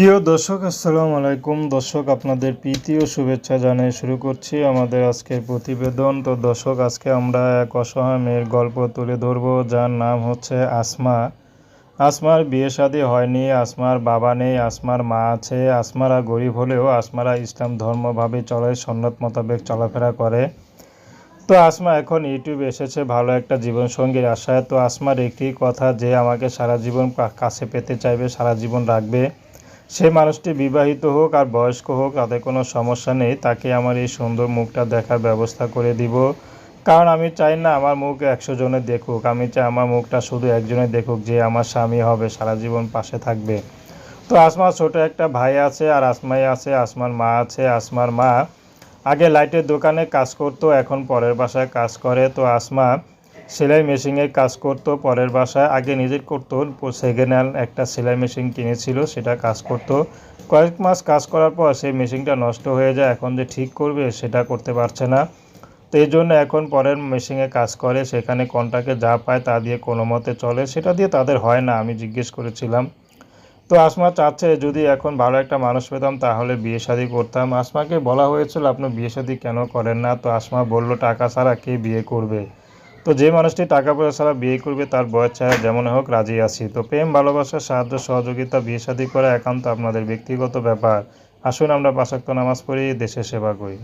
প্রিয় দর্শক, আসসালামু আলাইকুম। দর্শক, আপনাদের প্রীতি ও শুভেচ্ছা জানিয়ে শুরু করছি আমাদের আজকের প্রতিবেদন। তো দর্শক, আজকে আমরা এক অসহায় মেয়ের গল্প তুলে ধরব, যার নাম হচ্ছে আসমা। আসমার বিয়ে শাদী হয়নি, আসমার বাবা নেই, আসমার মা আছে। আসমারা গরিব হলেও আসমারা ইসলাম ধর্মভাবে চলে, সন্ন্যত মোতাবেক চলাফেরা করে। তো আসমা এখন ইউটিউবে এসেছে ভালো একটা জীবনসঙ্গীর আশায়। তো আসমার একটি কথা, যে আমাকে সারা জীবন কাছে পেতে চাইবে, সারা জীবন রাখবে। সে মানুষটি বিবাহিত হোক আর বয়স্ক হোক, তাতে কোনো সমস্যা নেই। তাকে আমার এই সুন্দর মুখটা দেখার ব্যবস্থা করে দিব। কারণ আমি চাই না আমার মুখ একশো জনে দেখুক। আমি চাই আমার মুখটা শুধু একজনে দেখুক যে আমার স্বামী হবে, সারা জীবন পাশে থাকবে। তো আসমার ছোট একটা ভাই আছে আর আসমাই আছে, আসমার মা আছে, আসমার মা। আগে লাইটের দোকানে কাজ করতো, এখন পরের বাসায় কাজ করে। তো আসমা সেলাই মেশিনে কাজ করতো, পরের বাসায় আগে নিজের করতো সেকেন্ড হ্যান্ড একটা সেলাই মেশিন কিনেছিল, সেটা কাজ করতো। কয়েক মাস কাজ করার পর সেই মেশিনটা নষ্ট হয়ে যায়, এখন যে ঠিক করবে সেটা করতে পারছে না। তো এই জন্য এখন পরের মেশিনে কাজ করে, সেখানে কন্টাকে যা পায় তা দিয়ে কোনো মতে চলে, সেটা দিয়ে তাদের হয় না, আমি জিজ্ঞেস করেছিলাম। তো আসমা চাচ্ছে, যদি এখন ভালো একটা মানুষ পেতাম তাহলে বিয়ে শাদি করতাম। আসমাকে বলা হয়েছিল, আপনি বিয়ে শাদি কেন করেন না? তো আসমা বলল, টাকা ছাড়া কে বিয়ে করবে? তো যে মানুষটি টাকা পয়সা ছাড়া বিয়ে করবে তার বয়স ছাড়া যেমন হোক, রাজি আছি। তো প্রেম, ভালোবাসা, সাহায্য, সহযোগিতা, বিয়ে শাদি করা একান্ত আপনাদের ব্যক্তিগত ব্যাপার। আসুন আমরা পাশাক্ত নামাজ পড়ি, দেশের সেবা করি।